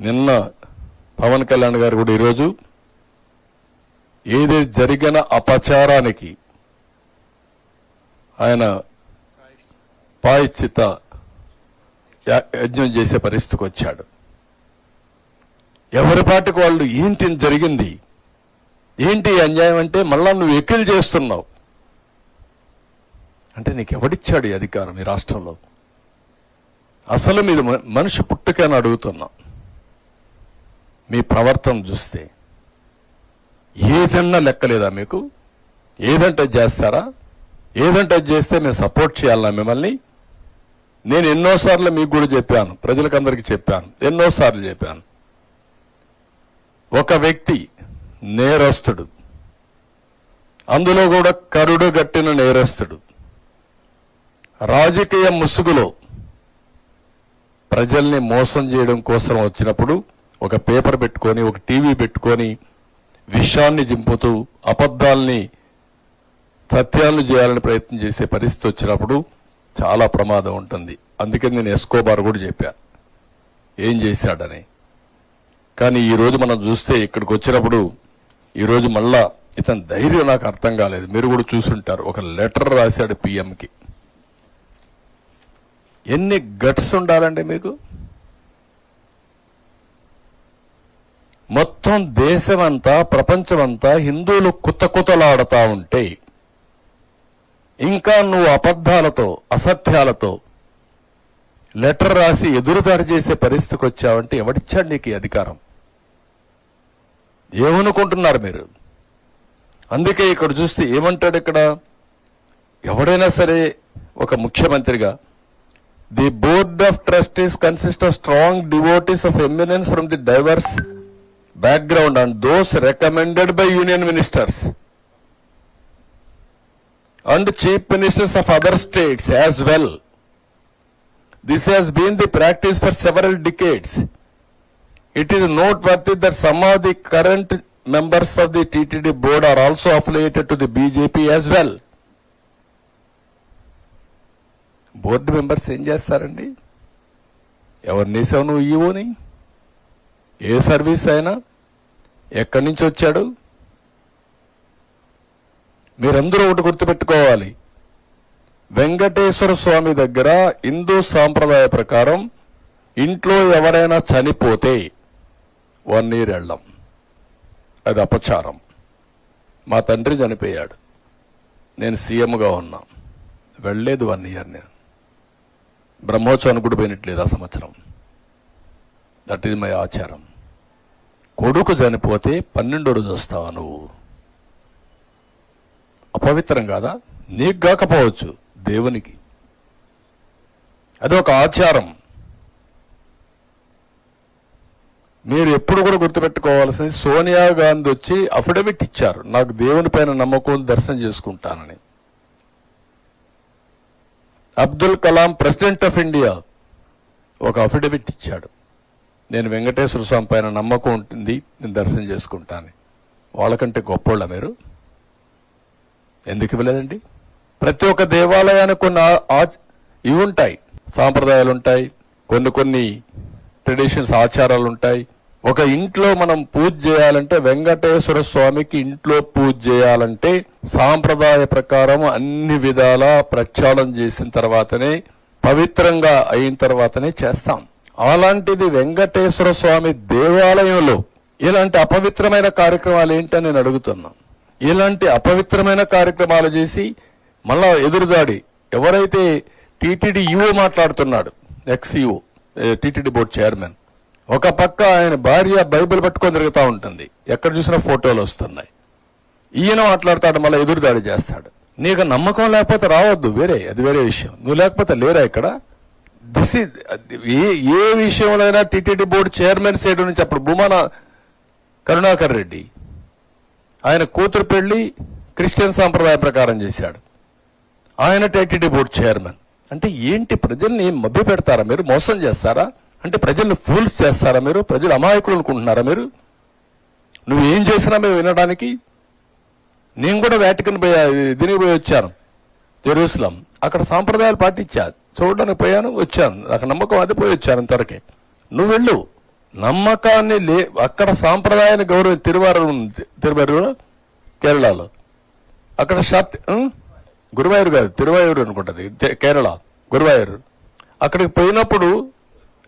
నిన్న పవన్ కళ్యాణ్ గారు కూడా ఈరోజు ఏది జరిగిన అపచారానికి ఆయన పాయిచిత యజ్ఞం చేసే పరిస్థితికి వచ్చాడు. ఎవరి పాటికి వాళ్ళు ఏంటి జరిగింది? ఏంటి అన్యాయం అంటే మళ్ళా నువ్వు ఎక్కిలు చేస్తున్నావు. అంటే నీకు ఎవడిచ్చాడు ఈ అధికారం ఈ రాష్ట్రంలో? అసలు మీద మ- మనిషి పుట్టుకని అడుగుతున్నా. మీ ప్రవర్తన చూస్తే ఏదన్నా లెక్కలేదా మీకు? ఏదంటే చేస్తారా? ఏదంటే అది చేస్తే మేము సపోర్ట్ చేయాలన్నా మిమ్మల్ని? నేను ఎన్నోసార్లు మీకు కూడా చెప్పాను ప్రజలకందరికీ చెప్పాను ఎన్నోసార్లు చెప్పాను. ఒక వ్యక్తి నేరస్తుడు. అందులో కూడా కరుడు గట్టిన నేరస్తుడు. రాజకీయ ముసుగులో ప్రజల్ని మోసం చేయడం కోసం వచ్చినప్పుడు ఒక పేపర్ పెట్టుకొని ఒక టీవీ పెట్టుకొని విషయాన్ని దింపుతూ అబద్ధాల్ని సత్యాలను చేయాలని ప్రయత్నం చేసే పరిస్థితి వచ్చినప్పుడు చాలా ప్రమాదం ఉంటుంది. అందుకే నేను ఎస్కోబార్ కూడా చెప్పా. ఏం చేశాడని. కానీ ఈరోజు మనం చూస్తే ఇక్కడికి వచ్చినప్పుడు ఈరోజు మళ్ళా ఇతని ధైర్యం నాకు అర్థం కాలేదు. మీరు కూడా చూసుంటారు. ఒక లెటర్ రాశాడు పిఎంకి. ఎన్ని గట్స్ ఉండాలండి మీకు? మొత్తం దేశమంతా ప్రపంచమంతా హిందువులు కుత్త ఉంటే ఇంకా నువ్వు అబద్ధాలతో అసత్యాలతో లెటర్ రాసి ఎదురుదారి చేసే పరిస్థితికి వచ్చావంటే ఎవడిచ్చాడు నీకు అధికారం? ఏమనుకుంటున్నారు మీరు? అందుకే ఇక్కడ చూస్తే ఏమంటాడు ఇక్కడ? ఎవడైనా సరే ఒక ముఖ్యమంత్రిగా the board of trustees consist of strong devotees of eminence from the diverse background and those recommended by union ministers and chief ministers of other states as well. This has been the practice for several decades. It is noteworthy that some of the current members of the TTD board are also affiliated to the BJP as well. Board members ఏం చేస్తారండి ఎవరిని వేసావు నువ్వు ఈవోని ఏ service అయినా ఎక్కడి నుంచి వచ్చాడు? మీరందరూ ఒకటి గుర్తుపెట్టుకోవాలి. వెంకటేశ్వర స్వామి దగ్గర హిందూ సాంప్రదాయ ప్రకారం ఇంట్లో ఎవరైనా చనిపోతే వన్ ఇయర్ వెళ్ళం అది అపచారం. మా తండ్రి చనిపోయాడు. నేను సీఎంగా ఉన్నా. వెళ్ళలేదు వన్ ఇయర్ నేను. బ్రహ్మోత్సవానికి కూడా పోయినట్లేదు ఆ సంవత్సరం. దట్ ఈజ్ మై ఆచారం కొడుకు చనిపోతే పన్నెండో రోజు వస్తావా నువ్వు? అపవిత్రం కాదా? నీకు కాకపోవచ్చు దేవునికి. అది ఒక ఆచారం. మీరు ఎప్పుడు కూడా గుర్తుపెట్టుకోవాల్సింది సోనియా గాంధీ వచ్చి అఫిడవిట్ ఇచ్చారు. నాకు దేవుని పైన నమ్మకం దర్శనం చేసుకుంటానని. Abdul Kalam president of India ఒక అఫిడవిట్ ఇచ్చాడు. నేను వెంకటేశ్వర స్వామి పైన నమ్మకం ఉంటుంది నేను దర్శనం చేసుకుంటాను వాళ్ళకంటే గొప్పోళ్ళ మీరు. ఎందుకు ఇవ్వలేదండి? ప్రతి ఒక్క దేవాలయానికి కొన్ని ఆ- ఇవి ఉంటాయి. సాంప్రదాయాలు ఉంటాయి కొన్ని కొన్ని ట్రెడిషన్స్ ఆచారాలు ఉంటాయి. ఒక ఇంట్లో మనం పూజ చేయాలంటే వెంకటేశ్వర స్వామికి ఇంట్లో పూజ చేయాలంటే సాంప్రదాయ ప్రకారం అన్ని విధాలా ప్రక్షాళన చేసిన తర్వాతనే పవిత్రంగా అయిన తర్వాతనే చేస్తాం. అలాంటిది వెంకటేశ్వర స్వామి దేవాలయంలో ఇలాంటి అపవిత్రమైన కార్యక్రమాలు ఏంటని నేను అడుగుతున్నా. ఇలాంటి అపవిత్రమైన కార్యక్రమాలు చేసి మళ్ళా ఎదురుదాడి ఎవరైతే టీటీడీ ఈఓ మాట్లాడుతున్నాడు ఎక్స్ఈఓ టీటీడీ బోర్డు చైర్మన్ ఒక పక్క ఆయన భార్య బైబిల్ పట్టుకొని తిరుగుతూ ఉంటుంది. ఎక్కడ చూసినా ఫోటోలు వస్తున్నాయి. ఈయన మాట్లాడతాడు మళ్ళీ ఎదురుదాడి చేస్తాడు. నీకు నమ్మకం లేకపోతే రావద్దు వేరే అది వేరే విషయం. నువ్వు లేకపోతే లేరా ఇక్కడ? దిస్ ఏ ఏ విషయంలోనైనా టీటీడీ బోర్డు చైర్మన్ సైడ్ నుంచి అప్పుడు భూమాన కరుణాకర్ రెడ్డి ఆయన కూతురు పెళ్ళి క్రిస్టియన్ సాంప్రదాయ ప్రకారం చేశాడు. ఆయన టీటీడీ బోర్డు చైర్మన్. అంటే ఏంటి ప్రజల్ని మభ్య పెడతారా మీరు? మోసం చేస్తారా? అంటే ప్రజల్ని ఫూల్స్ చేస్తారా మీరు? ప్రజలు అమాయకులు అనుకుంటున్నారా మీరు? నువ్వు ఏం చేసినా మేము వినడానికి. నేను కూడా వేటికన్ పోయా దినికి పోయి వచ్చాను. జెరూసలం. అక్కడ సాంప్రదాయాలు పాటించా చూడడానికి పోయాను వచ్చాను. నాకు నమ్మకం అది పోయి వచ్చాను ఇంతవరకే. నువ్వు వెళ్ళు. నమ్మకాన్ని లే అక్కడ సాంప్రదాయాన్ని గౌరవం తిరువారూరు ఉంది. తిరువారూరు కేరళలో. అక్కడ షర్ట్ గురువాయూరు కాదు తిరువాయూరు అనుకుంటది కేరళ గురువాయూరు. అక్కడికి పోయినప్పుడు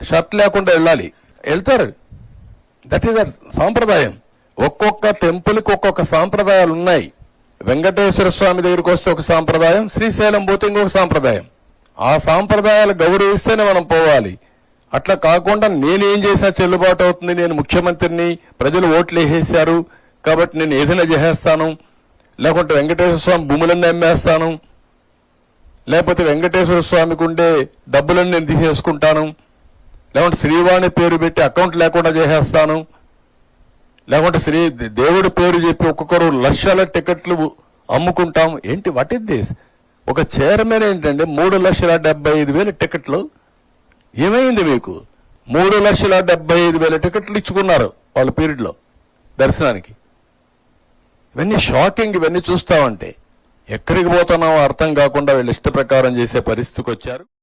షర్ట్ లేకుండా వెళ్ళాలి. వెళ్తారు. దట్ ఈస్ సాంప్రదాయం. ఒక్కొక్క టెంపుల్కి ఒక్కొక్క సాంప్రదాయాలు ఉన్నాయి. వెంకటేశ్వర స్వామి దగ్గరికి వస్తే ఒక సాంప్రదాయం శ్రీశైలం పోతే ఇంకొక సాంప్రదాయం. ఆ సాంప్రదాయాలు గౌరవిస్తేనే మనం పోవాలి. అట్లా కాకుండా నేనేం చేసినా చెల్లుబాటు అవుతుంది. నేను ముఖ్యమంత్రిని ప్రజలు ఓట్లు వేసేశారు కాబట్టి నేను ఏదైనా చేసేస్తాను. లేకుంటే వెంకటేశ్వర స్వామి భూములన్నీ అమ్మేస్తాను. లేకపోతే వెంకటేశ్వర స్వామికి ఉండే డబ్బులన్నీ నేను తీసేసుకుంటాను. లేకుంటే శ్రీవాణి పేరు పెట్టి అకౌంట్ లేకుండా చేసేస్తాను. లేకుంటే శ్రీ దేవుడి పేరు చెప్పి ఒక్కొక్కరు లక్షల టికెట్లు అమ్ముకుంటాం. ఏంటి వాట్ ఇస్ దిస్ ఒక చైర్మన్ ఏంటంటే మూడు లక్షల డెబ్బై ఐదు వేల టికెట్లు. ఏమైంది మీకు? మూడు లక్షల డెబ్బై ఐదు వేల టికెట్లు ఇచ్చుకున్నారు వాళ్ళ పీరియడ్లో దర్శనానికి. ఇవన్నీ షాకింగ్ ఇవన్నీ చూస్తామంటే. ఎక్కడికి పోతున్నామో అర్థం కాకుండా వీళ్ళు ఇష్ట ప్రకారం చేసే పరిస్థితికి వచ్చారు.